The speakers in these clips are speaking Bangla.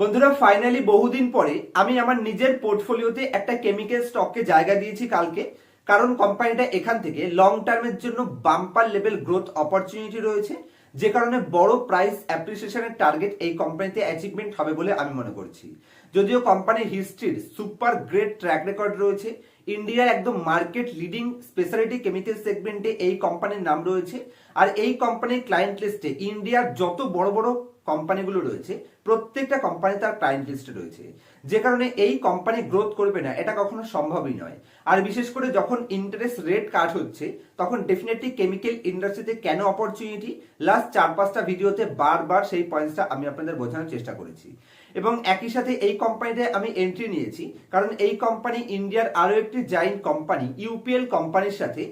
বন্ধুরা ফাইনালি বহুদিন পরে আমি আমার নিজের পোর্টফোলিওতে একটা কেমিক্যাল স্টককে জায়গা দিয়েছি কালকে। কারণ কোম্পানিটা এখান থেকে লং টার্মের জন্য বাম্পার লেভেল গ্রোথ অপরচুনিটি রয়েছে। যে কারণে বড় প্রাইস অ্যাপ্রিসিয়েশনের টার্গেট এই কোম্পানিতে অ্যাচিভমেন্ট হবে বলে আমি মনে করছি। যদিও কোম্পানির হিস্ট্রির সুপার গ্রেট ট্র্যাক রেকর্ড রয়েছে। ইন্ডিয়ার একদম মার্কেট লিডিং স্পেশালিটি কেমিক্যাল সেগমেন্টে এই কোম্পানির নাম রয়েছে। আর এই কোম্পানির ক্লায়েন্ট লিস্টে ইন্ডিয়ার যত বড় বড় কোম্পানিগুলো রয়েছে, প্রত্যেকটা কোম্পানি তার ক্লায়েন্ট লিস্টে রয়েছে। যে কারণে এই কোম্পানি গ্রোথ করবে না, এটা কখনো সম্ভবই নয়। আর বিশেষ করে যখন ইন্টারেস্ট রেট কাট হচ্ছে, তখন ডেফিনেটলি কেমিক্যাল ইন্ডাস্ট্রিতে কেন অপরচুনিটি লাস্ট চার পাঁচটা ভিডিওতে বারবার সেই পয়েন্টসটা আমি আপনাদের বোঝানোর চেষ্টা করেছি। এবং একই সাথে এই কোম্পানিতে আমি এন্ট্রি নিয়েছি, কারণ এই কোম্পানি ইন্ডিয়ার আরও একটি জাইন্ট কোম্পানি ইউপিএল কোম্পানির সাথে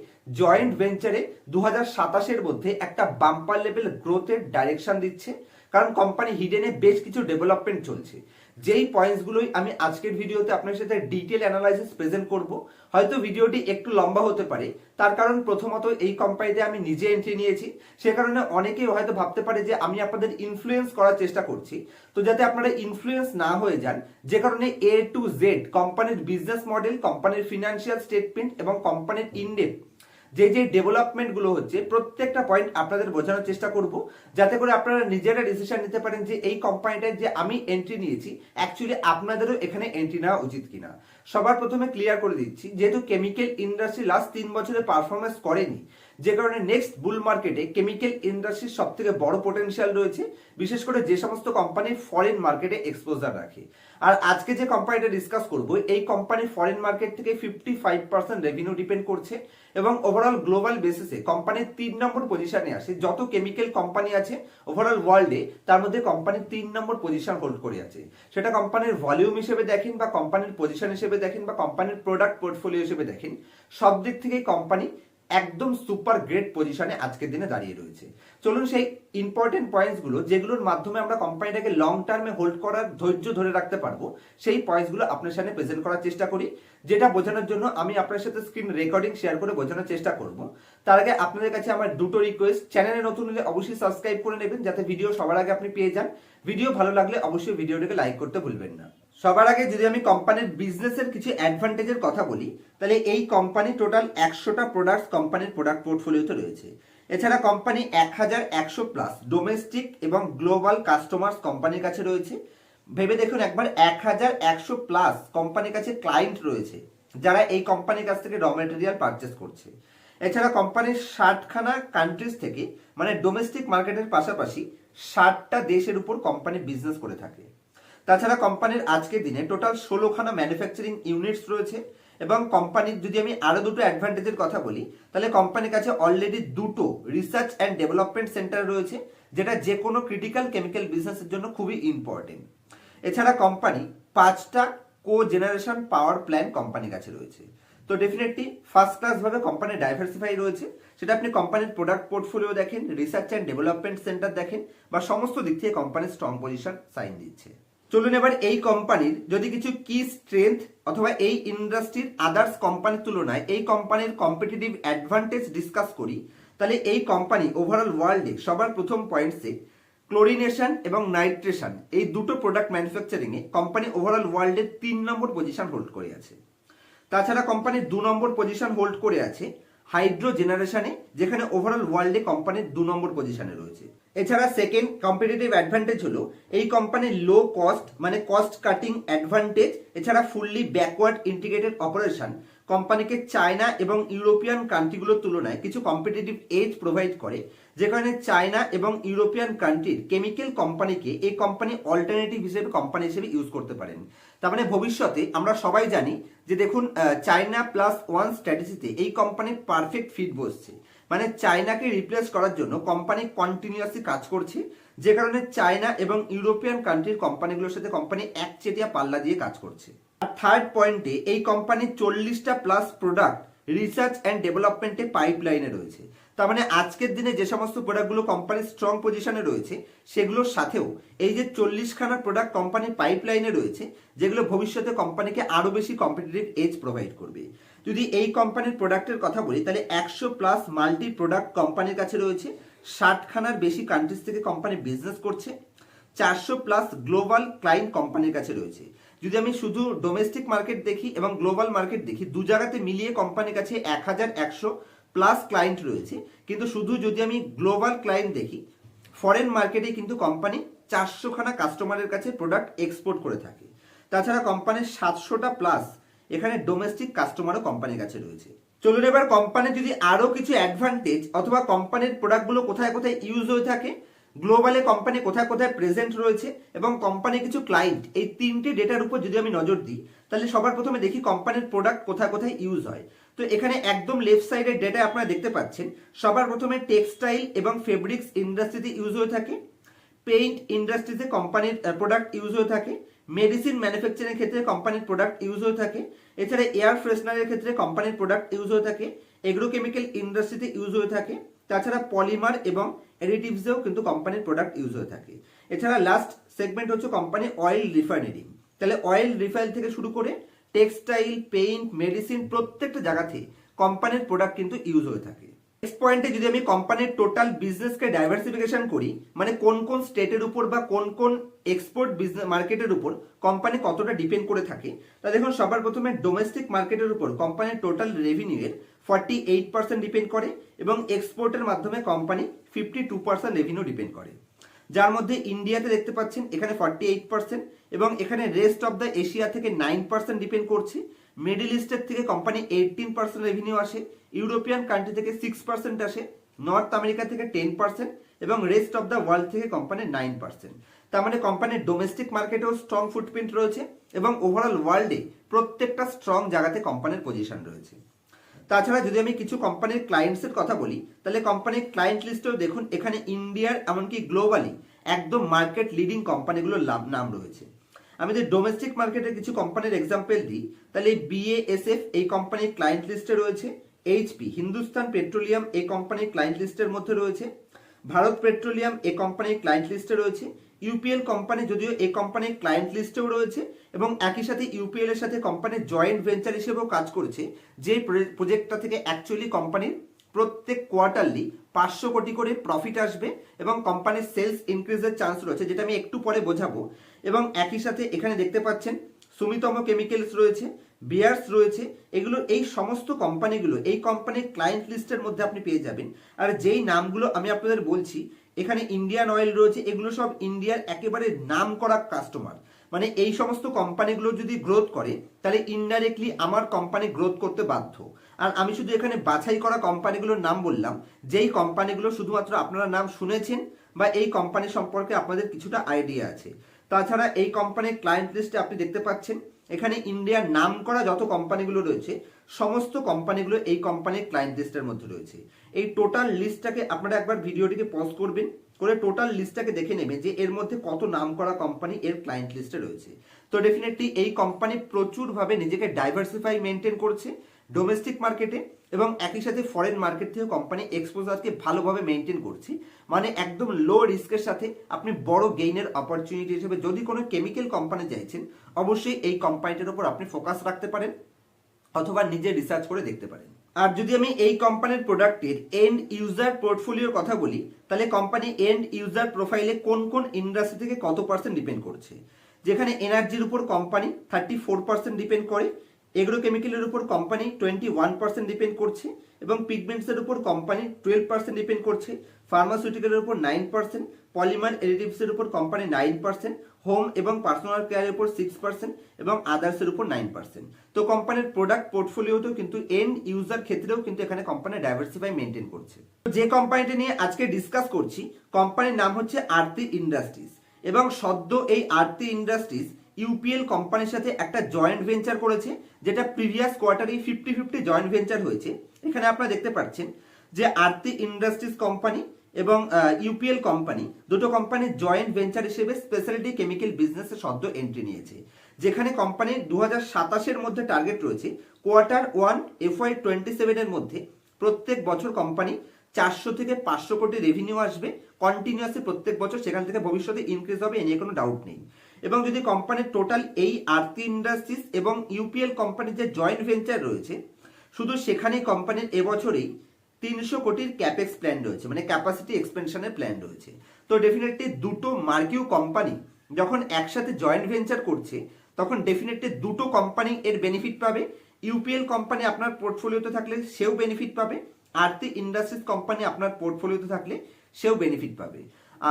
জয়েন্ট ভেঞ্চারে দু হাজার সাতাশের মধ্যে একটা বাম্পার লেভেল গ্রোথের ডাইরেকশন দিচ্ছে। কারণ কোম্পানি হিডেনে বেশ কিছু ডেভেলপমেন্ট চলছে। যেই পয়েন্টসগুলোই আমি আজকের ভিডিওতে আপনার সাথে ডিটেল অ্যানালাইসিস প্রেজেন্ট করব, হয়তো ভিডিওটি একটু লম্বা হতে পারে। তার কারণ প্রথমত এই কোম্পানিতে আমি নিজে এন্ট্রি নিয়েছি। সে কারণে অনেকেই হয়তো ভাবতে পারে যে আমি আপনাদের ইনফ্লুয়েন্স করার চেষ্টা করছি। তো যাতে আপনারা ইনফ্লুয়েন্স না হয়ে যান, যে কারণে এ টু জেড কোম্পানির বিজনেস মডেল কোম্পানির ফিনান্সিয়াল স্টেটমেন্ট এবং কোম্পানির ইনডেপ যে যে ডেভেলপমেন্টগুলো হচ্ছে, প্রত্যেকটা পয়েন্ট আপনাদের বোঝানোর চেষ্টা করব, যাতে করে আপনারা নিজেরা ডিসিশন নিতে পারেন যে এই কোম্পানিটায় যে আমি এন্ট্রি নিয়েছি অ্যাকচুয়ালি আপনাদেরও এখানে এন্ট্রি নেওয়া উচিত কিনা। সবার প্রথমে ক্লিয়ার করে দিচ্ছি, যেহেতু কেমিক্যাল ইন্ডাস্ট্রি লাস্ট তিন বছরে পারফরমেন্স করেনি যে কারণে নেক্সট বুল মার্কেটে কেমিক্যাল ইন্ডাস্ট্রির সব থেকে বড় পোটেনশিয়াল রয়েছে, বিশেষ করে যে সমস্ত কোম্পানি ফরেন মার্কেটে এক্সপোজার রাখে। আর আজকে যে কোম্পানিটা ডিসকাস করব, এই কোম্পানি ফরেন মার্কেট থেকে fifty five percent revenue depend করছে এবং ওভারঅল গ্লোবাল বেসিসে কোম্পানির তিন নম্বর পজিশনে আসে। যত কেমিক্যাল কোম্পানি আছে ওভারঅল ওয়ার্ল্ডে তার মধ্যে কোম্পানির তিন নম্বর পজিশন হোল্ড করে আছে। সেটা কোম্পানির ভলিউম হিসেবে দেখেন বা কোম্পানির পজিশন হিসেবে দেখেন বা কোম্পানির প্রোডাক্ট পোর্টফোলিও হিসেবে দেখেন সব দিক থেকেই কোম্পানি একদম সুপার গ্রেট পজিশনে আজকের দিনে দাঁড়িয়ে রয়েছে। চলুন সেই ইম্পর্টেন্ট পয়েন্টসগুলো যেগুলোর মাধ্যমে আমরা কোম্পানিটাকে লং টার্মে হোল্ড করার ধৈর্য ধরে রাখতে পারব, সেই পয়েন্টসগুলো আপনার সামনে প্রেজেন্ট করার চেষ্টা করি, যেটা বোঝানোর জন্য আমি আপনার সাথে স্ক্রিন রেকর্ডিং শেয়ার করে বোঝানোর চেষ্টা করব। তার আগে আপনাদের কাছে আমার দুটো রিকোয়েস্ট চ্যানেলে নতুন হলে অবশ্যই সাবস্ক্রাইব করে নেবেন, যাতে ভিডিও সবার আগে আপনি পেয়ে যান। ভিডিও ভালো লাগলে অবশ্যই ভিডিওটাকে লাইক করতে ভুলবেন না। সবার আগে যদি আমি কোম্পানির বিজনেসের কিছু অ্যাডভান্টেজের কথা বলি, তাহলে এই কোম্পানি টোটাল একশোটা প্রোডাক্টস কোম্পানির প্রোডাক্ট পোর্টফোলিওতে রয়েছে। এছাড়া কোম্পানি এক হাজার একশো প্লাস ডোমেস্টিক এবং গ্লোবাল কাস্টমার্স কোম্পানির কাছে রয়েছে। ভেবে দেখুন একবার, এক হাজার একশো প্লাস কোম্পানির কাছে ক্লায়েন্ট রয়েছে, যারা এই কোম্পানির কাছ থেকে র মেটেরিয়াল পারচেস করছে। এছাড়া কোম্পানির ষাটখানা কান্ট্রিজ থেকে মানে ডোমেস্টিক মার্কেটের পাশাপাশি ষাটটা দেশের উপর কোম্পানি বিজনেস করে থাকে। তাছাড়া কোম্পানির আজকের দিনে টোটাল ষোলোখানা ম্যানুফ্যাকচারিং ইউনিটস রয়েছে এবং কোম্পানির যদি আমি আরও দুটো অ্যাডভান্টেজের কথা বলি, তাহলে কোম্পানির কাছে অলরেডি দুটো রিসার্চ অ্যান্ড ডেভেলপমেন্ট সেন্টার রয়েছে, যেটা যে কোনো ক্রিটিক্যাল কেমিক্যাল বিজনেসের জন্য খুবই ইম্পর্টেন্ট এছাড়া কোম্পানি পাঁচটা কো জেনারেশন পাওয়ার প্ল্যান কোম্পানির কাছে রয়েছে। তো ডেফিনেটলি ফার্স্ট ক্লাস ভাবে কোম্পানি ডাইভার্সিফাই রয়েছে। সেটা আপনি কোম্পানির প্রোডাক্ট পোর্টফোলিও দেখেন রিসার্চ অ্যান্ড ডেভেলপমেন্ট সেন্টার দেখেন, বা সমস্ত দিক থেকে কোম্পানির স্ট্রং পজিশন সাইন দিচ্ছে। চলুন এবার এই কোম্পানির যদি কিছু কি স্ট্রেংথ অথবা এই ইন্ডাস্ট্রির আদার্স কোম্পানির তুলনায় এই কোম্পানির কম্পিটিটিভ অ্যাডভান্টেজ ডিসকাস করি, তাহলে এই কোম্পানি ওভারঅল ওয়ার্ল্ডে সবার প্রথম পয়েন্টসে ক্লোরিনেশন এবং নাইট্রেশন এই দুটো প্রোডাক্ট ম্যানুফ্যাকচারিং এ কোম্পানি ওভারঅল ওয়ার্ল্ডে তিন নম্বর পজিশন হোল্ড করে আছে। তাছাড়া কোম্পানির দু নম্বর পজিশন হোল্ড করে আছে হাইড্রো জেনারেশনে, যেখানে ওভারঅল ওয়ার্ল্ডে কোম্পানির দু নম্বর পজিশনে রয়েছে। এছাড়া সেকেন্ড কম্পিটিটিভ অ্যাডভান্টেজ হলো, এই কোম্পানির লো কস্ট মানে কস্ট কাটিং অ্যাডভান্টেজ এছাড়া ফুললি ব্যাকওয়ার্ড ইন্টিগ্রেটেড অপারেশন কোম্পানিকে চায়না এবং ইউরোপিয়ান কান্ট্রিগুলোর তুলনায় কিছু কম্পিটিটিভ এজ প্রোভাইড করে যে কারণে চায়না এবং ইউরোপিয়ান কান্ট্রির কেমিক্যাল কোম্পানিকে এই কোম্পানি অল্টারনেটিভ হিসেবে কোম্পানি হিসেবে ইউজ করতে পারেন। তার মানে ভবিষ্যতে আমরা সবাই জানি যে দেখুন চায়না প্লাস ওয়ান স্ট্র্যাটেজিতে এই কোম্পানির পারফেক্ট ফিট বসছে। মানে চায়নাকে রিপ্লেস করার জন্য কোম্পানি কন্টিনিউয়াসলি কাজ করছে, যে কারণে চায়না এবং ইউরোপিয়ান কান্ট্রির কোম্পানিগুলোর সাথে কোম্পানি একচেটিয়া পাল্লা দিয়ে কাজ করছে। আর থার্ড পয়েন্টে এই কোম্পানির চল্লিশটা প্লাস প্রোডাক্ট রিসার্চ অ্যান্ড ডেভেলপমেন্টে পাইপ লাইনে রয়েছে। তার মানে আজকের দিনে যে সমস্ত প্রোডাক্টগুলো কোম্পানির স্ট্রং পজিশনে রয়েছে, সেগুলোর সাথেও এই যে চল্লিশখানা প্রোডাক্ট কোম্পানির পাইপ লাইনে রয়েছে, যেগুলো ভবিষ্যতে কোম্পানিকে আরও বেশি কম্পিটিটিভ এজ প্রোভাইড করবে। যদি এই কোম্পানির প্রোডাক্টের কথা বলি, তাহলে একশো প্লাস মাল্টি প্রোডাক্ট কোম্পানির কাছে রয়েছে, ষাটখানার বেশি কান্ট্রিজ থেকে কোম্পানি বিজনেস করছে, চারশো প্লাস গ্লোবাল ক্লায়েন্ট কোম্পানির কাছে রয়েছে। যদি আমি শুধু ডোমেস্টিক মার্কেট দেখি এবং গ্লোবাল মার্কেট দেখি, দু জায়গাতে মিলিয়ে কোম্পানির কাছে এক হাজার একশো প্লাস ক্লায়েন্ট রয়েছে, কিন্তু শুধু যদি আমি গ্লোবাল ক্লায়েন্ট দেখি ফরেন মার্কেটে কিন্তু কোম্পানি চারশোখানা কাস্টমারের কাছে প্রোডাক্ট এক্সপোর্ট করে থাকে। তাছাড়া কোম্পানির সাতশোটা প্লাস এখানে ডোমেস্টিক কাস্টমারও কোম্পানির কাছে রয়েছে। চলুন এবার কোম্পানির যদি আরও কিছু অ্যাডভান্টেজ অথবা কোম্পানির প্রোডাক্টগুলো কোথায় কোথায় ইউজ হয়ে থাকে গ্লোবালে কোম্পানি কোথায় কোথায় প্রেজেন্ট রয়েছে এবং কোম্পানির কিছু ক্লায়েন্ট এই তিনটে ডেটার উপর যদি আমি নজর দিই, তাহলে সবার প্রথমে দেখি কোম্পানির প্রোডাক্ট কোথায় কোথায় ইউজ হয়। তো এখানে একদম লেফট সাইডের ডেটা আপনারা দেখতে পাচ্ছেন। সবার প্রথমে টেক্সটাইল এবং ফেব্রিক্স ইন্ডাস্ট্রিতে ইউজ হয়ে থাকে। পেইন্ট ইন্ডাস্ট্রিতে কোম্পানির প্রোডাক্ট ইউজ হয়ে থাকে। মেডিসিন ম্যানুফ্যাকচারিং ক্ষেত্রে কোম্পানির প্রোডাক্ট ইউজ হয়ে থাকে। এছাড়া এয়ার ফ্রেশনারের ক্ষেত্রে কোম্পানির প্রোডাক্ট ইউজ হয়ে থাকে। এগ্রোকেমিক্যাল ইন্ডাস্ট্রিতে ইউজ হয়ে থাকে। তাছাড়া পলিমার এবং এডিটিভসেও কিন্তু কোম্পানির প্রোডাক্ট ইউজ হয়ে থাকে। এছাড়া লাস্ট সেগমেন্ট হচ্ছে কোম্পানি অয়েল রিফাইনারি তাহলে অয়েল রিফাইল থেকে শুরু করে টেক্সটাইল, পেইন্ট, মেডিসিন প্রত্যেকটা জায়গাতে কোম্পানির প্রোডাক্ট কিন্তু ইউজ হয়ে থাকে। নেক্সট পয়েন্টে যদি আমি কোম্পানির টোটাল বিজনেসকে ডাইভার্সিফিকেশন করি মানে কোন কোন স্টেটের উপর বা কোন কোন এক্সপোর্ট বিজনেস মার্কেটের উপর কোম্পানি কতটা ডিপেন্ড করে থাকে, তা দেখুন, সবার প্রথমে ডোমেস্টিক মার্কেটের উপর কোম্পানির টোটাল রেভিনিউ এর ফর্টি এইট পার্সেন্ট ডিপেন্ড করে এবং এক্সপোর্টের মাধ্যমে company fifty two percent revenue depend করে। যার মধ্যে ইন্ডিয়াতে দেখতে পাচ্ছেন এখানে ফর্টি এইট পার্সেন্ট এবং এখানে রেস্ট অফ দ্য এশিয়া থেকে নাইন পার্সেন্ট ডিপেন্ড করছে। মিডিল ইস্টের থেকে কোম্পানি এইটিন পার্সেন্ট রেভিনিউ আসে। ইউরোপিয়ান কান্ট্রি থেকে সিক্স পার্সেন্ট আসে। নর্থ আমেরিকা থেকে টেন পার্সেন্ট এবং রেস্ট অফ দ্য ওয়ার্ল্ড থেকে কোম্পানির নাইন পার্সেন্ট তার মানে কোম্পানির ডোমেস্টিক মার্কেটেও স্ট্রং ফুটপ্রিন্ট রয়েছে এবং ওভারঅল ওয়ার্ল্ডে প্রত্যেকটা স্ট্রং জায়গাতে কোম্পানির পজিশন রয়েছে। তাছাড়া যদি আমি কিছু কোম্পানির ক্লায়েন্টসের কথা বলি, তাহলে কোম্পানির ক্লায়েন্ট লিস্টেও দেখুন, এখানে ইন্ডিয়ার এমনকি গ্লোবালি একদম মার্কেট লিডিং কোম্পানিগুলোর নাম রয়েছে। আমি যদি ডোমেস্টিক মার্কেটের কিছু কোম্পানির এক্সাম্পল দিই, তাহলে বিএএসএফ এই কোম্পানির ক্লায়েন্ট লিস্টে রয়েছে এইচপি হিন্দুস্তান পেট্রোলিয়াম এই কোম্পানির ক্লায়েন্ট লিস্টের মধ্যে রয়েছে ভারত পেট্রোলিয়াম এই কোম্পানির ক্লায়েন্ট লিস্টে রয়েছে ইউপিএল কোম্পানি যদিও এই কোম্পানির ক্লায়েন্ট লিস্টেও রয়েছে এবং একই সাথে ইউপিএল এর সাথে কোম্পানির জয়েন্ট ভেঞ্চার হিসেবেও কাজ করেছে, যে প্রজেক্টটা থেকে অ্যাকচুয়ালি কোম্পানির প্রত্যেক কোয়ার্টারলি পাঁচশো কোটি করে প্রফিট আসবে এবং কোম্পানির সেলস ইনক্রিজের চান্স রয়েছে, যেটা আমি একটু পরে বোঝাবো। এবং একই সাথে এখানে দেখতে পাচ্ছেন সুমিতম কেমিক্যালস রয়েছে বিয়ার্স রয়েছে, এগুলো এই সমস্ত কোম্পানিগুলো এই কোম্পানির ক্লায়েন্ট লিস্টের মধ্যে আপনি পেয়ে যাবেন। আর যেই নামগুলো আমি আপনাদের বলছি এখানে ইন্ডিয়ান অয়েল রয়েছে, এগুলো সব ইন্ডিয়ার একেবারে নাম করা কাস্টমার মানে এই সমস্ত কোম্পানিগুলো যদি গ্রোথ করে, তাহলে ইনডাইরেক্টলি আমার কোম্পানি গ্রোথ করতে বাধ্য। আর আমি শুধু এখানে বাছাই করা কোম্পানিগুলোর নাম বললাম, যেই কোম্পানিগুলো শুধুমাত্র আপনারা নাম শুনেছেন বা এই কোম্পানি সম্পর্কে আপনাদের কিছুটা আইডিয়া আছে। তাছাড়া এই কোম্পানির ক্লায়েন্ট লিস্টে আপনি দেখতে পাচ্ছেন এখানে ইন্ডিয়ার নাম করা যত কোম্পানিগুলো রয়েছে, সমস্ত কোম্পানিগুলো এই কোম্পানির ক্লায়েন্ট লিস্টের মধ্যে রয়েছে। এই টোটাল লিস্টটাকে আপনারা একবার ভিডিওটিকে পজ করবেন, করে টোটাল লিস্টটাকে দেখে নেবেন যে এর মধ্যে কত নাম করা কোম্পানি এর ক্লায়েন্ট লিস্টে রয়েছে। তো ডেফিনেটলি এই কোম্পানি প্রচুরভাবে নিজেকে ডাইভার্সিফাই মেনটেন করছে। ডোমেস্টিক মার্কেটে এবং একই সাথে ফরেন মার্কেট থেকে কোম্পানি এক্সপোজারকে ভালোভাবে মেনটেন করছি। মানে একদম লো রিস্কের সাথে আপনি বড় গেইনের অপরচুনিটি হিসেবে যদি কোনো কেমিক্যাল কোম্পানি চাইছেন, অবশ্যই এই কোম্পানিটার উপর আপনি ফোকাস রাখতে পারেন অথবা নিজে রিসার্চ করে দেখতে পারেন। আর যদি আমি এই কোম্পানির প্রোডাক্টের এন্ড ইউজার পোর্টফোলিওর কথা বলি, তাহলে কোম্পানি এন্ড ইউজার প্রোফাইলে কোন কোন ইন্ডাস্ট্রি থেকে কত পার্সেন্ট ডিপেন্ড করছে? যেখানে এনার্জির উপর company thirty four percent depend করে এগ্রোকেমিক্যালের উপর company twenty one percent depend করছে এবং পিগমেন্টসের উপর কোম্পানি টুয়েলভ পার্সেন্ট ডিপেন্ড করছে। ফার্মাসিউটিক্যালের উপর নাইন পার্সেন্ট পলিমার এডিটিভসের উপর কোম্পানি নাইন পার্সেন্ট হোম এবং পার্সোনাল কেয়ারের উপর সিক্স পার্সেন্ট এবং আদার্সের উপর নাইন পার্সেন্ট তো কোম্পানির প্রোডাক্ট পোর্টফোলিওতেও কিন্তু এন্ড ইউজার ক্ষেত্রেও কিন্তু এখানে কোম্পানি ডাইভার্সিফাই মেনটেন করছে। যে কোম্পানিটি নিয়ে আজকে ডিসকাস করছি কোম্পানির নাম হচ্ছে আরতি ইন্ডাস্ট্রিজ। এবং সদ্য এই আরতি ইন্ডাস্ট্রিজ ইউপিএল কোম্পানির সাথে একটা জয়েন্ট ভেঞ্চার করেছে, যেটা প্রিভিয়াস কোয়ার্টারে ফিফটি ফিফটি জয়েন্ট ভেঞ্চার হয়েছে। এখানে আপনারা দেখতে পাচ্ছেন যে আরতি ইন্ডাস্ট্রিজ কোম্পানি এবং ইউপিএল কোম্পানি দুটো কোম্পানির জয়েন্ট ভেঞ্চার হিসেবে স্পেশালিটি কেমিক্যাল বিজনেসে সদ্য এন্ট্রি নিয়েছে। যেখানে কোম্পানির দু হাজার মধ্যে টার্গেট রয়েছে কোয়ার্টার ওয়ান এফওয়াই টোয়েন্টি সেভেনের মধ্যে। প্রত্যেক বছর কোম্পানি চারশো থেকে পাঁচশো কোটি রেভিনিউ আসবে। কন্টিনিউয়াসলি প্রত্যেক বছর সেখান থেকে ভবিষ্যতে ইনক্রিজ হবে, এ নিয়ে কোনো ডাউট নেই। এবং যদি কোম্পানির টোটাল এই আরতি ইন্ডাস্ট্রিজ এবং ইউপিএল কোম্পানির যে জয়েন্ট ভেঞ্চার রয়েছে, শুধু সেখানেই কোম্পানির এবছরেই তিনশো কোটির ক্যাপেক্স প্ল্যান রয়েছে মানে ক্যাপাসিটি এক্সপেনশনের প্ল্যান রয়েছে। তো ডেফিনেটলি দুটো মার্কিউ কোম্পানি যখন একসাথে জয়েন্ট ভেঞ্চার করছে, তখন ডেফিনেটলি দুটো কোম্পানি এর বেনিফিট পাবে। ইউপিএল কোম্পানি আপনার পোর্টফোলিওতে থাকলে সেও বেনিফিট পাবে। আরতি ইন্ডাস্ট্রিজ কোম্পানি আপনার পোর্টফোলিওতে থাকলে সেও বেনিফিট পাবে।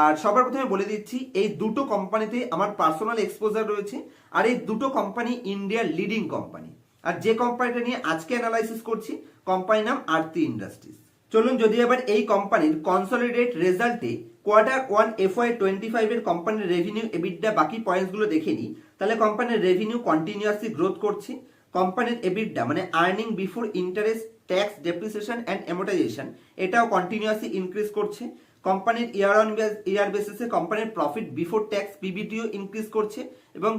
আর সবার প্রথমে বলে দিচ্ছি, এই দুটো কোম্পানিতে আমার পার্সোনাল এক্সপোজার রয়েছে আর এই দুটো কোম্পানি ইন্ডিয়ার লিডিং কোম্পানি আর যে কোম্পানিটা নিয়ে আজকে অ্যানালাইসিস করছি কোম্পানির নাম আরতি ইন্ডাস্ট্রিজ চলুন যদি এবার এই কোম্পানির কনসলিডেট রেজাল্টে কোয়ার্টার ওয়ান এফওয়াই টোয়েন্টি ফাইভের কোম্পানির রেভিনিউ এবিডা বাকি পয়েন্টসগুলো দেখে নিই, তাহলে কোম্পানির রেভিনিউ কন্টিনিউয়াসলি গ্রোথ করছে। কোম্পানির এবিডা মানে earning before interest tax depreciation and amortisation এটাও কন্টিনিউয়াসলি ইনক্রিজ করছে। কোম্পানির ইয়ার অন ইয়ার বেসিসে কোম্পানির প্রফিট বিফোর ট্যাক্স পিবিটিও ইনক্রিজ করছে এবং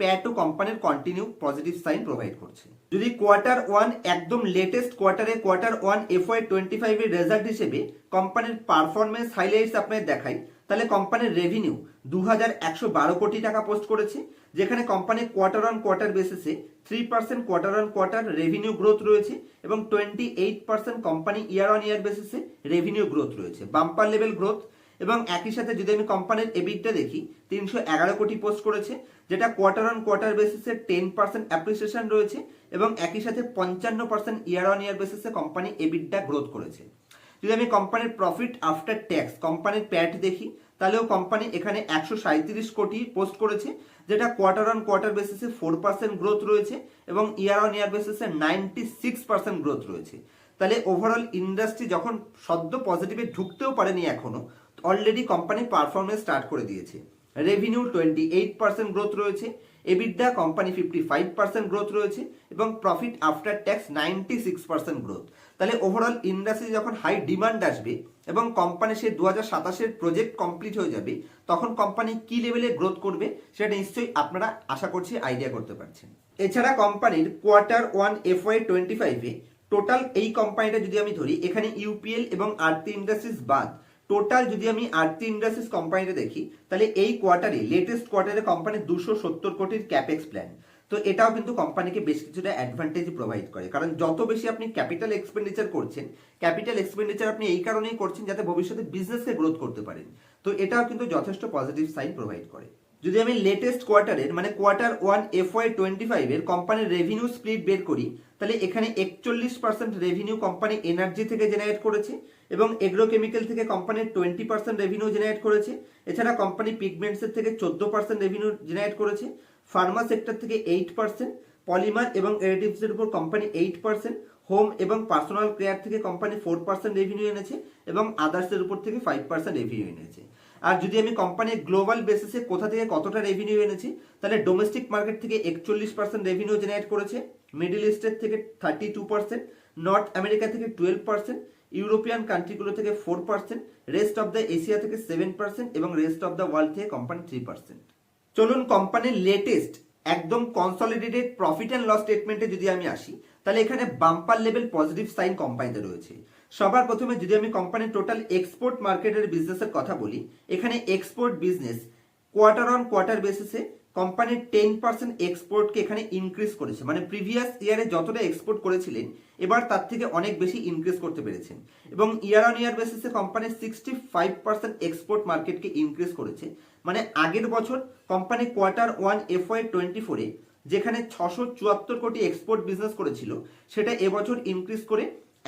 প্যাটও কোম্পানির কন্টিনিউ পজিটিভ সাইন প্রোভাইড করছে। যদি কোয়ার্টার ওয়ান একদম লেটেস্ট কোয়ার্টারে quarter one F FY twenty ফাইভের রেজাল্ট হিসেবে কোম্পানির পারফরমেন্স হাইলাইটস আপনাদের দেখাই তাহলে কোম্পানির রেভিনিউ দু হাজার একশো বারো কোটি টাকা পোস্ট করেছে, যেখানে কোম্পানি কোয়ার্টার অন কোয়ার্টার বেসিসে three percent quarter on quarter revenue growth রয়েছে এবং twenty eight percent company year on year বেসিসে রেভিনিউ গ্রোথ রয়েছে বাম্পার লেভেল গ্রোথ এবং একই সাথে যদি আমি কোম্পানির এবিটটা দেখি, তিনশো এগারো কোটি পোস্ট করেছে, যেটা কোয়ার্টার অন কোয়ার্টার বেসিসে টেন পার্সেন্ট অ্যাপ্রিসিয়েশন রয়েছে এবং একই সাথে পঞ্চান্ন পার্সেন্ট ইয়ার অন ইয়ার বেসিসে কোম্পানি এবিটটা গ্রোথ করেছে। যদি আমি কোম্পানির প্রফিট আফটার ট্যাক্স কোম্পানির প্যাট দেখি তাহলেও কোম্পানি এখানে একশো কোটি পোস্ট করেছে, যেটা কোয়ার্টার অন কোয়ার্টার বেসিসে ফোর পার্সেন্ট গ্রোথ রয়েছে এবং ইয়ার অন ইয়ার বেসিসে নাইনটি সিক্স পার্সেন্ট গ্রোথ রয়েছে। তাহলে ওভারঅল ইন্ডাস্ট্রি যখন সদ্য পজিটিভে ঢুকতেও পারেনি এখনও অলরেডি কোম্পানি পারফরমেন্স স্টার্ট করে দিয়েছে। Revenue twenty eight percent growth রয়েছে EBITDA company fifty five percent growth রয়েছে এবং profit after tax ninety six percent growth তাহলে ওভারঅল ইন্ডাস্ট্রি যখন হাই ডিমান্ড আসবে এবং কোম্পানি সে দু হাজার সাতাশের প্রজেক্ট কমপ্লিট হয়ে যাবে, তখন কোম্পানি কি লেভেলে গ্রোথ করবে সেটা নিশ্চয়ই আপনারা আশা করছি আইডিয়া করতে পারছেন। এছাড়া কোম্পানির quarter one F Y twenty ফাইভে টোটাল এই কোম্পানিটা যদি আমি ধরি, এখানে ইউপিএল এবং আরতি ইন্ডাস্ট্রিজ বাদ টোটাল যদি আমি আরতি ইন্ডাস্ট্রিজ কোম্পানিটা দেখি, তাহলে এই কোয়ার্টারে লেটেস্ট কোয়ার্টারে কোম্পানির দুশো সত্তর কোটির ক্যাপেক্স প্ল্যান তো এটাও কিন্তু কোম্পানিকে বেশ কিছুটা অ্যাডভান্টেজ প্রোভাইড করে। কারণ যত বেশি আপনি ক্যাপিটাল এক্সপেন্ডিচার করছেন ক্যাপিটাল এক্সপেন্ডিচার আপনি এই কারণেই করছেন যাতে ভবিষ্যতে বিজনেসকে গ্রোথ করতে পারেন। তো এটাও কিন্তু যথেষ্ট পজিটিভ সাইন প্রোভাইড করে। যদি আমি লেটেস্ট কোয়ার্টারের মানে quarter one F Y twenty ফাইভের কোম্পানির রেভিনিউ স্প্লিট বের করি, তাহলে এখানে একচল্লিশ পার্সেন্ট রেভিনিউ কোম্পানি এনার্জি থেকে জেনারেট করেছে এবং এগ্রোকেমিক্যাল থেকে কোম্পানির টোয়েন্টি পার্সেন্ট রেভিনিউ জেনারেট করেছে। এছাড়া কোম্পানি পিগমেন্টসের থেকে চোদ্দ পার্সেন্ট রেভিনিউ জেনারেট করেছে। ফার্মা সেক্টর থেকে এইট পার্সেন্ট পলিমার এবং এডিটিভসের উপর কোম্পানি এইট পার্সেন্ট হোম এবং পার্সোনাল কেয়ার থেকে কোম্পানি ফোর পার্সেন্ট রেভিনিউ এনেছে এবং আদার্সের উপর থেকে ফাইভ পার্সেন্ট রেভিনিউ এনেছে। আর যদি আমি কোম্পানির গ্লোবাল বেসিসে কোথা থেকে কতটা রেভিনিউ এনেছি, তাহলে ডোমেস্টিক মার্কেট থেকে একচল্লিশ পার্সেন্ট রেভিনিউ জেনারেট করেছে মিডিল ইস্টের থেকে thirty two percent north America থেকে টুয়েলভ পার্সেন্ট ইউরোপিয়ান কান্ট্রিগুলো থেকে four percent rest of the Asia থেকে সেভেন পার্সেন্ট এবং রেস্ট অফ দ্য ওয়ার্ল্ড থেকে কোম্পানি থ্রি পার্সেন্ট চলুন কোম্পানির লেটেস্ট একদম কনসলিডেটেড প্রফিট অ্যান্ড লস স্টেটমেন্টে যদি আমি আসি, তাহলে এখানে বাম্পার লেভেল পজিটিভ সাইন কোম্পানিতে রয়েছে। সবার প্রথমে যদি আমি কোম্পানির টোটাল এক্সপোর্ট মার্কেটের বিজনেসের কথা বলি, এখানে export business quarter on quarter বেসিসে কোম্পানির টেন পার্সেন্ট এক্সপোর্টকে এখানে ইনক্রিজ করেছে। মানে প্রিভিয়াস ইয়ারে যতটা এক্সপোর্ট করেছিলেন, এবার তার থেকে অনেক বেশি ইনক্রিজ করতে পেরেছেন। এবং ইয়ার অন ইয়ার বেসিসে company sixty five percent export মার্কেটকে ইনক্রিজ করেছে। মানে আগের বছর company quarter one F Y twenty ফোরে যেখানে ছশো চুয়াত্তর কোটি এক্সপোর্ট বিজনেস করেছিল, সেটা এবছর ইনক্রিজ করে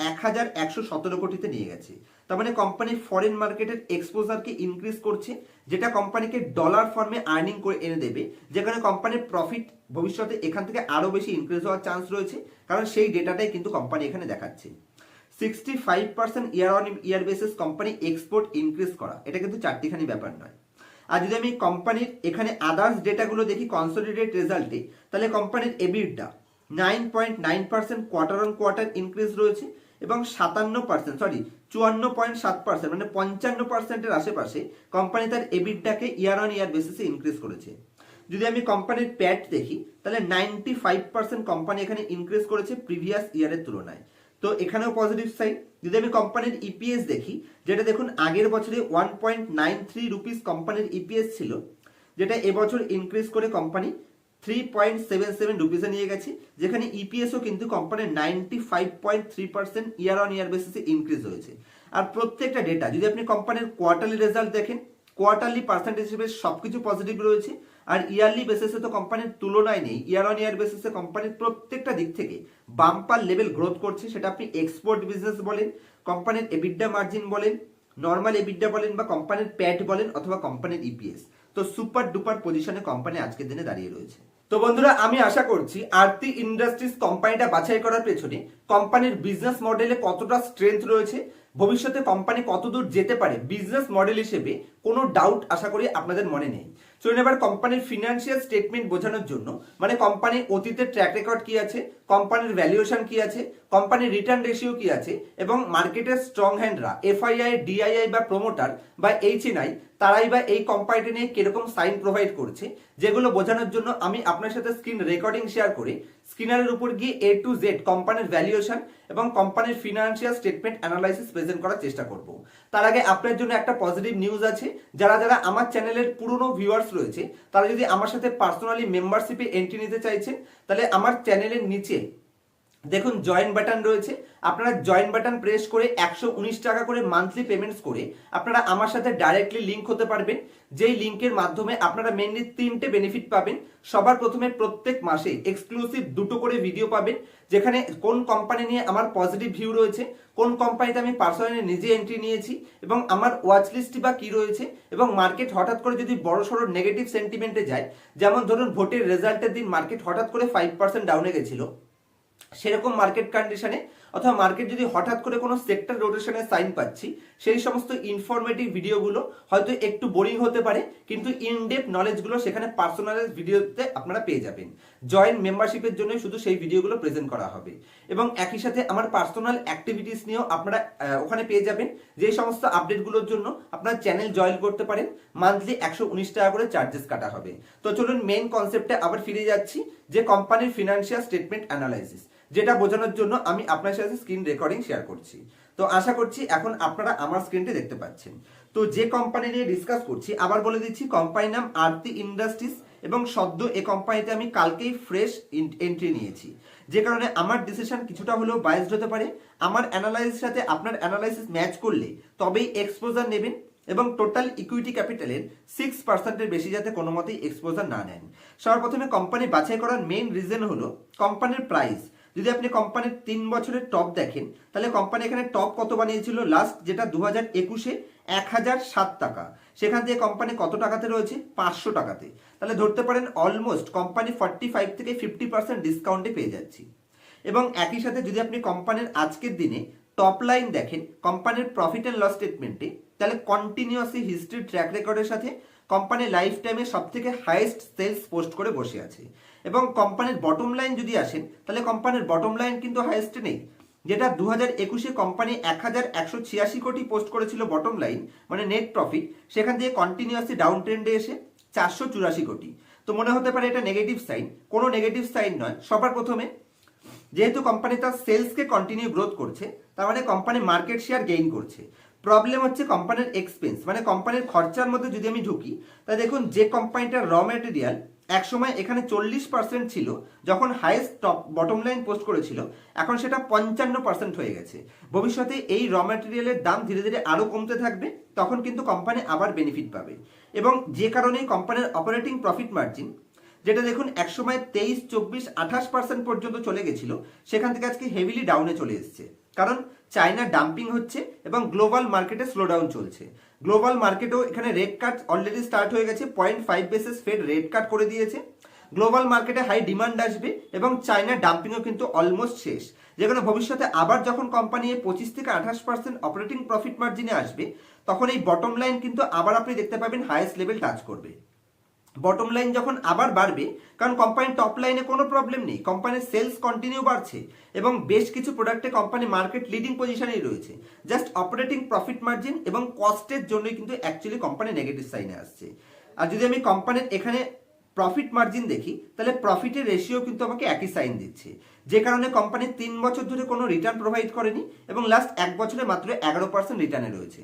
এক হাজার একশো সতেরো কোটিতে নিয়ে গেছে। তার মানে কোম্পানি ফরেন মার্কেটের এক্সপোজারকে ইনক্রিজ করছে, যেটা কোম্পানিকে ডলার ফর্মে আর্নিং করে এনে দেবে, যেখানে কোম্পানির প্রফিট ভবিষ্যতে এখান থেকে আরও বেশি ইনক্রিজ হওয়ার চান্স রয়েছে, কারণ সেই ডেটাটাই কিন্তু কোম্পানি এখানে দেখাচ্ছে। Sixty five percent year on year basis company export increase করা, এটা কিন্তু চারটিখানি ব্যাপার নয়। যদি আমি কোম্পানির এখানে আদার্স ডেটাগুলো দেখি কনসলিডেট রেজাল্টে তাহলে কোম্পানির EBITDA nine point nine percent quarter on quarter increase রয়েছে এবং সাতান্ন পার্সেন্ট সরি চুয়ান্ন পয়েন্ট সাত পার্সেন্ট মানে পঞ্চান্ন পার্সেন্টের আশেপাশে কোম্পানি তার এবিডটাকে ইয়ার অন ইয়ার বেসিসে ইনক্রিজ করেছে। যদি আমি কোম্পানির প্যাট দেখি, তাহলে নাইনটি ফাইভ পার্সেন্ট কোম্পানি এখানে ইনক্রিজ করেছে প্রিভিয়াস ইয়ারের তুলনায়। তো এখানেও পজিটিভ সাইড যদি আমি কোম্পানির ইপিএস দেখি, যেটা দেখুন আগের বছরে one point nine three rupees কোম্পানির ইপিএস ছিল, যেটা এবছর ইনক্রিজ করে company three point seven seven রুপিসে নিয়ে গেছে, যেখানে ইপিএসও কিন্তু কোম্পানির ninety five point three percent year on year বেসিসে ইনক্রিজ হয়েছে। আর প্রত্যেকটা ডেটা যদি আপনি কোম্পানির কোয়ার্টারলি রেজাল্ট দেখেন কোয়ার্টারলি পার্সেন্টেজ হিসেবে সবকিছু পজিটিভ রয়েছে। আর ইয়ারলি বেসিসে তো কোম্পানির তুলনায় নেই। ইয়ার অন ইয়ার বেসিসে কোম্পানির প্রত্যেকটা দিক থেকে বাম্পার লেভেল গ্রোথ করছে, সেটা আপনি এক্সপোর্ট বিজনেস বলেন কোম্পানির এবিডা মার্জিন বলেন নর্মাল এবিডা বলেন বা কোম্পানির প্যাট বলেন অথবা কোম্পানির ইপিএস তো সুপার ডুপার পজিশনে কোম্পানি আজকের দিনে দাঁড়িয়ে রয়েছে। তো বন্ধুরা, আমি আশা করছি আরতি ইন্ডাস্ট্রিজ কোম্পানিটা বাছাই করার পেছনে কোম্পানির বিজনেস মডেলে কতটা স্ট্রেংথ রয়েছে, ভবিষ্যতে কোম্পানি কতদূর যেতে পারে বিজনেস মডেল হিসেবে কোনো ডাউট আশা করি আপনাদের মনে নেই। চলুন এবার কোম্পানির ফিনান্সিয়াল স্টেটমেন্ট বোঝানোর জন্য মানে কোম্পানির অতীতের ট্র্যাক রেকর্ড কি আছে কোম্পানির ভ্যালুয়েশন কি আছে কোম্পানির রিটার্ন রেশিও কি আছে, এবং মার্কেটের স্ট্রং হ্যান্ডরা এফআইআই ডিআইআই বা প্রমোটার বা এইচএনআই তারাই বা এই কোম্পানিটি নিয়ে কীরকম সাইন প্রোভাইড করছে, যেগুলো বোঝানোর জন্য আমি আপনার সাথে স্ক্রিন রেকর্ডিং শেয়ার করে। স্ক্রিনারের উপর গিয়ে এ টু জেড কোম্পানির ভ্যালুয়েশন এবং কোম্পানির ফিনান্সিয়াল স্টেটমেন্ট অ্যানালাইসিস প্রেজেন্ট করার চেষ্টা করব। তার আগে আপনার জন্য একটা পজিটিভ নিউজ আছে যারা যারা আমার চ্যানেলের পুরনো ভিউয়ার্স রয়েছে, তারা যদি আমার সাথে পার্সোনালি মেম্বারশিপে এন্ট্রি নিতে চাইছেন তাহলে আমার চ্যানেলের নিচে দেখুন জয়েন বাটন রয়েছে। আপনারা জয়েন বাটন প্রেস করে একশো উনিশ টাকা করে মান্থলি পেমেন্টস করে আপনারা আমার সাথে ডাইরেক্টলি লিঙ্ক হতে পারবেন। যেই লিঙ্কের মাধ্যমে আপনারা মেনলি তিনটে বেনিফিট পাবেন। সবার প্রথমে প্রত্যেক মাসে এক্সক্লুসিভ দুটো করে ভিডিও পাবেন, যেখানে কোন কোম্পানি নিয়ে আমার পজিটিভ ভিউ রয়েছে, কোন কোম্পানিতে আমি পার্সোনালি নিজে এন্ট্রি নিয়েছি, এবং আমার ওয়াচ লিস্টটি বা কি রয়েছে, এবং মার্কেট হঠাৎ করে যদি বড় সড়ো নেগেটিভ সেন্টিমেন্টে যায়, যেমন ধরুন, ভোটের রেজাল্টের দিন মার্কেট হঠাৎ করে ফাইভ পার্সেন্ট ডাউনে গেছিল। সেরকম মার্কেট কন্ডিশনে অথবা মার্কেট যদি হঠাৎ করে কোনো সেক্টর রোটেশনের সাইন পাচ্ছি, সেই সমস্ত ইনফরমেটিভ ভিডিওগুলো হয়তো একটু বোরিং হতে পারে, কিন্তু ইনডেপ নলেজগুলো সেখানে পার্সোনালাইজ ভিডিওতে আপনারা পেয়ে যাবেন। জয়েন্ট মেম্বারশিপের জন্য শুধু সেই ভিডিওগুলো প্রেজেন্ট করা হবে। এবং একই সাথে আমার পার্সোনাল অ্যাক্টিভিটিস নিয়েও আপনারা ওখানে পেয়ে যাবেন। যে সমস্ত আপডেটগুলোর জন্য আপনার চ্যানেল জয়েন করতে পারেন মান্থলি একশো উনিশ টাকা করে চার্জেস কাটা হবে। তো চলুন মেন কনসেপ্টে আবার ফিরে যাচ্ছি, যে কোম্পানির ফিনান্সিয়াল স্টেটমেন্ট অ্যানালাইসিস যেটা বোঝানোর জন্য আমি আপনার সাথে স্ক্রিন রেকর্ডিং শেয়ার করছি। তো আশা করছি এখন আপনারা আমার স্ক্রিনটি দেখতে পাচ্ছেন। তো যে কোম্পানি নিয়ে ডিসকাস করছি, আবার বলে দিচ্ছি কোম্পানির নাম আরতি ইন্ডাস্ট্রিজ এবং সদ্য এ কোম্পানিতে আমি কালকেই ফ্রেশ এন্ট্রি নিয়েছি। যে কারণে আমার ডিসিশন কিছুটা হলেও বায়াসড হতে পারে। আমার অ্যানালাইসিস সাথে আপনার অ্যানালাইসিস ম্যাচ করলে তবেই এক্সপোজার নেবেন এবং টোটাল ইকুইটি ক্যাপিটালের সিক্স পার্সেন্টের বেশি যাতে কোনো মতেই এক্সপোজার না নেন। সবার প্রথমে কোম্পানি বাছাই করার মেইন রিজন হলো কোম্পানির প্রাইস যদি আপনি কোম্পানির তিন বছরের টপ দেখেন, তাহলে কোম্পানি এখানে টপ কত বানিয়েছিল? লাস্ট যেটা দু হাজার একুশে এক হাজার সাত টাকা। সেখান থেকে কোম্পানি কত টাকাতে রয়েছে? পাঁচশো টাকাতে। তাহলে ধরতে পারেন অলমোস্ট কোম্পানি ফর্টি ফাইভ থেকে ফিফটি পার্সেন্ট ডিসকাউন্টে পেয়ে যাচ্ছি। এবং একই সাথে যদি আপনি কোম্পানির আজকের দিনে টপ লাইন দেখেন কোম্পানির প্রফিট অ্যান্ড লস স্টেটমেন্টে তাহলে কন্টিনিউয়াসলি হিস্ট্রি ট্র্যাক রেকর্ডের সাথে কোম্পানি লাইফ টাইমে সব থেকে হাইয়েস্ট সেলস পোস্ট করে বসে আছে। এবং কোম্পানির বটম লাইন যদি আসেন তাহলে কোম্পানির বটম লাইন কিন্তু হাইয়েস্টে নেই। যেটা দু হাজার একুশে কোম্পানি এক হাজার একশো ছিয়াশি কোটি পোস্ট করেছিল বটম লাইন মানে নেট প্রফিট সেখান থেকে কন্টিনিউয়াসলি ডাউন ট্রেন্ডে এসে চারশো চুরাশি কোটি। তো মনে হতে পারে এটা নেগেটিভ সাইন কোনো নেগেটিভ সাইন নয়। সবার প্রথমে, যেহেতু কোম্পানি তার সেলসকে কন্টিনিউ গ্রোথ করছে, তার মানে কোম্পানি মার্কেট শেয়ার গেইন করছে। প্রবলেম হচ্ছে কোম্পানির এক্সপেন্স মানে কোম্পানির খরচার মধ্যে যদি আমি ঢুকি তা দেখুন যে কোম্পানিটার র ম্যাটেরিয়াল একসময় এখানে চল্লিশ পার্সেন্ট ছিল, যখন highest top bottom line post করেছিল, এখন সেটা পঞ্চান্ন পার্সেন্ট হয়ে গেছে। ভবিষ্যতে এই র ম্যাটেরিয়ালের দাম ধীরে ধীরে আরও কমতে থাকবে, তখন কিন্তু কোম্পানি আবার বেনিফিট পাবে। এবং যে কারণে কোম্পানির অপারেটিং প্রফিট মার্জিন যেটা দেখুন একসময় তেইশ, চব্বিশ, আঠাশ পার্সেন্ট পর্যন্ত চলে গেছিল, সেখান থেকে আজকে হেভিলি ডাউনে চলে এসছে। কারণ চায়না ডাম্পিং হচ্ছে এবং গ্লোবাল মার্কেটে স্লো ডাউন চলছে। গ্লোবাল মার্কেটও এখানে রেড কাট অলরেডি স্টার্ট হয়ে গেছে point five basis fed rate cut করে দিয়েছে। গ্লোবাল মার্কেটে হাই ডিমান্ড আসবে এবং চায়না ডাম্পিংও কিন্তু অলমোস্ট শেষ। যেখানে ভবিষ্যতে আবার যখন কোম্পানি পঁচিশ থেকে আঠাশ পার্সেন্ট অপারেটিং প্রফিট মার্জিনে আসবে, তখন এই বটম লাইন কিন্তু আবার আপনি দেখতে পাবেন হায়েস্ট লেভেল টাচ করবে। বটম লাইন যখন আবার বাড়বে, কারণ কোম্পানির টপ লাইনে কোনো প্রবলেম নেই কোম্পানির সেলস কন্টিনিউ বাড়ছে এবং বেশ কিছু প্রোডাক্টে কোম্পানি মার্কেট লিডিং পজিশনেই রয়েছে। জাস্ট অপারেটিং প্রফিট মার্জিন এবং কস্টের জন্যই কিন্তু অ্যাকচুয়ালি কোম্পানি নেগেটিভ সাইনে আসছে। আর যদি আমি কোম্পানির এখানে প্রফিট মার্জিন দেখি, তাহলে প্রফিটের রেশিও কিন্তু আমাকে একই সাইন দিচ্ছে। যে কারণে কোম্পানি তিন বছর ধরে কোনো রিটার্ন প্রোভাইড করেনি এবং লাস্ট এক বছরে মাত্র এগারো পার্সেন্ট রিটার্নে রয়েছে।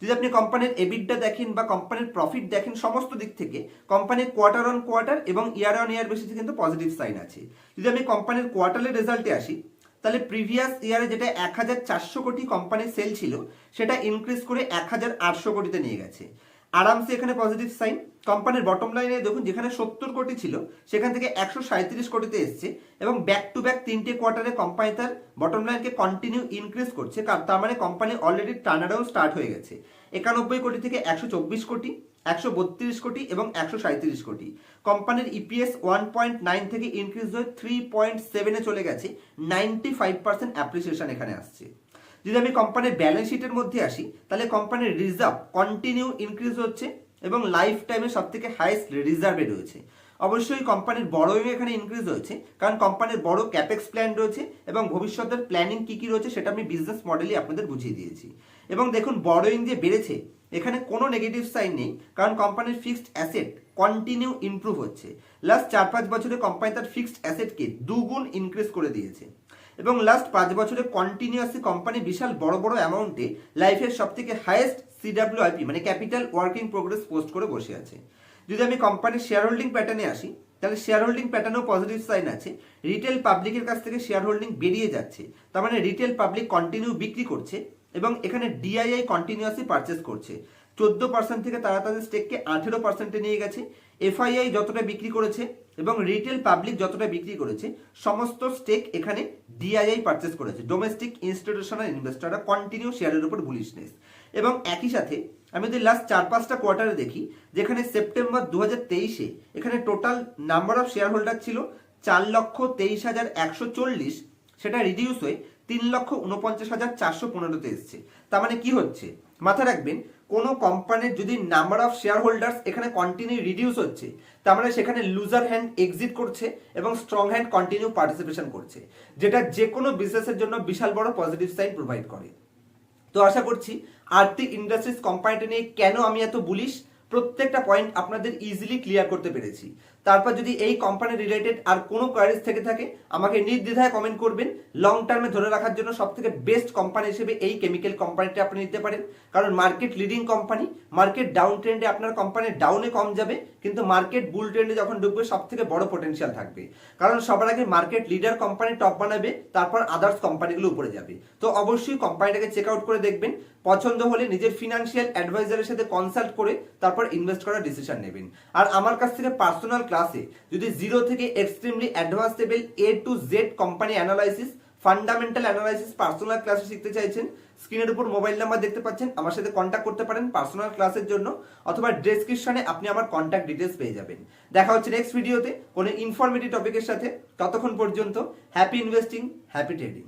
যদি আপনি কোম্পানির এবিডটা দেখেন বা কোম্পানির প্রফিট দেখেন সমস্ত দিক থেকে কোম্পানির কোয়ার্টার অন কোয়ার্টার এবং ইয়ার অন ইয়ার বেসিসে কিন্তু পজিটিভ সাইন আছে। যদি আমি কোম্পানির কোয়ার্টারের রেজাল্টে আসি, তাহলে প্রিভিয়াস ইয়ারে যেটা এক হাজার চারশো কোটি কোম্পানির সেল ছিল, সেটা ইনক্রিজ করে এক হাজার আটশো কোটিতে নিয়ে গেছে। আরামসে এখানে পজিটিভ সাইন কোম্পানির বটম লাইনে দেখুন, যেখানে সত্তর কোটি ছিল, সেখান থেকে একশো সাঁত্রিশ কোটিতে এসছে এবং ব্যাক টু ব্যাক তিনটে কোয়ার্টারে কোম্পানি তার বটম লাইনকে কন্টিনিউ ইনক্রিজ করছে। তার মানে কোম্পানি অলরেডি টার্নারাউন্ড স্টার্ট হয়ে গেছে। একানব্বই কোটি থেকে একশো চব্বিশ কোটি, একশো বত্রিশ কোটি এবং একশো সাঁত্রিশ কোটি। কোম্পানির ইপিএস ওয়ান পয়েন্ট নাইন থেকে ইনক্রিজ হয়ে থ্রি পয়েন্ট সেভেনে চলে গেছে। নাইনটি ফাইভ পার্সেন্ট অ্যাপ্রিসিয়েশন এখানে আসছে। যদি আমি কোম্পানির ব্যালেন্স শিটের মধ্যে আসি, তাহলে কোম্পানির রিজার্ভ কন্টিনিউ ইনক্রিজ হচ্ছে এবং লাইফ টাইমে সব থেকে হাইয়েস্ট রিজার্ভে রয়েছে। অবশ্যই কোম্পানির বড়োইং এখানে ইনক্রিজ হয়েছে, কারণ কোম্পানির বড় ক্যাপেক্স প্ল্যান রয়েছে এবং ভবিষ্যতের প্ল্যানিং কি কি রয়েছে সেটা আমি বিজনেস মডেলই আপনাদের বুঝিয়ে দিয়েছি। এবং দেখুন বড়োইং যে বেড়েছে, এখানে কোনো নেগেটিভ সাইন নেই, কারণ কোম্পানির ফিক্সড অ্যাসেট কন্টিনিউ ইমপ্রুভ হচ্ছে। লাস্ট চার পাঁচ বছরে কোম্পানি তার ফিক্সড অ্যাসেটকে দুগুণ ইনক্রিজ করে দিয়েছে। এবং লাস্ট পাঁচ বছরে কন্টিনিউয়াসলি কোম্পানি বিশাল বড় বড় অ্যামাউন্টে লাইফের সব থেকে হাইয়েস্ট সিডাব্লিউআইপি মানে ক্যাপিটাল ওয়ার্কিং প্রোগ্রেস পোস্ট করে বসে আছে। যদি আমি কোম্পানির শেয়ার হোল্ডিং প্যাটার্নে আসি, তাহলে শেয়ার হোল্ডিং প্যাটার্নেও পজিটিভ সাইন আছে। রিটেল পাবলিকের কাছ থেকে শেয়ার হোল্ডিং বেরিয়ে যাচ্ছে। তার মানে রিটেল পাবলিক কন্টিনিউ বিক্রি করছে এবং এখানে ডিআইআই কন্টিনিউয়াসলি পারচেস করছে। চোদ্দ পার্সেন্ট থেকে তারা তাদের স্টেককে আঠেরো পার্সেন্টে নিয়ে গেছে। এফআইআই যতটা বিক্রি করেছে এবং রিটেল পাবলিক যতটা বিক্রি করেছে, সমস্ত স্টেক এখানে ডিআইআই পারচেস করেছে। ডোমেস্টিক ইনস্টিটিউশনাল ইনভেস্টররা কন্টিনিউ শেয়ারের উপর বুলিশনেস এবং একই সাথে আমি যদি লাস্ট চার পাঁচটা কোয়ার্টারে দেখি, যেখানে সেপ্টেম্বর দু তেইশে এখানে total number of share holder ছিল চার লক্ষ তেইশ হাজার একশো চল্লিশ, সেটা রিডিউস হয়ে তিন লক্ষ উনপঞ্চাশ হাজার চারশো পনেরোতে এসছে। তার মানে কি হচ্ছে? মাথায় রাখবেন কোনো কোম্পানির যদি নাম্বার অফ শেয়ার হোল্ডার্স এখানে কন্টিনিউ রিডিউস হচ্ছে, তার মানে সেখানে লুজার হ্যান্ড এক্সিট করছে এবং স্ট্রং হ্যান্ড কন্টিনিউ পার্টিসিপেশন করছে, যেটা যে কোনো বিজনেসের জন্য বিশাল বড় পজিটিভ সাইন প্রোভাইড করে। তো আশা করছি আর্থিক ইন্ডাস্ট্রিজ কোম্পানিটা নিয়ে কেন আমি এত বুলিশ প্রত্যেকটা পয়েন্ট আপনাদের ইজিলি ক্লিয়ার করতে পেরেছি। তারপর যদি এই কোম্পানি রিলেটেড আর কোনো কোয়ারিজ থেকে থাকে, আমাকে নির্দ্বিধায় কমেন্ট করবেন। লং টার্মে ধরে রাখার জন্য সব থেকে বেস্ট কোম্পানি হিসেবে এই কেমিক্যাল কোম্পানিটা আপনি নিতে পারেন। কারণ market leading company market down ট্রেন্ডে আপনার কোম্পানির ডাউনে কম যাবে, কিন্তু মার্কেট বুল ট্রেন্ডে যখন ঢুকবে সব থেকে বড় পোটেনশিয়াল থাকবে। কারণ সবার আগে মার্কেট লিডার কোম্পানি টপ বানাবে, তারপর আদার্স কোম্পানিগুলো উপরে যাবে। তো অবশ্যই কোম্পানিটাকে চেক আউট করে দেখবেন। পছন্দ হলে নিজের ফিনান্সিয়াল অ্যাডভাইজারের সাথে কনসাল্ট করে তারপর ইনভেস্ট করার ডিসিশন নেবেন। আর আমার কাছ থেকে পার্সোনাল ক্লাসে যদি জিরো থেকে extremely advance level A to Z company analysis fundamental analysis personal ক্লাসে শিখতে চাইছেন স্ক্রিনের উপর মোবাইল নাম্বার দেখতে পাচ্ছেন, আমার সাথে কন্ট্যাক্ট করতে পারেন পার্সোনাল ক্লাসের জন্য, অথবা ডেসক্রিপশনে আপনি আমার কন্ট্যাক্ট ডিটেলস পেয়ে যাবেন। দেখা হচ্ছে নেক্সট ভিডিওতে কোনো ইনফরমেটিভ টপিকের সাথে, ততক্ষণ পর্যন্ত হ্যাপি ইনভেস্টিং হ্যাপি ট্রেডিং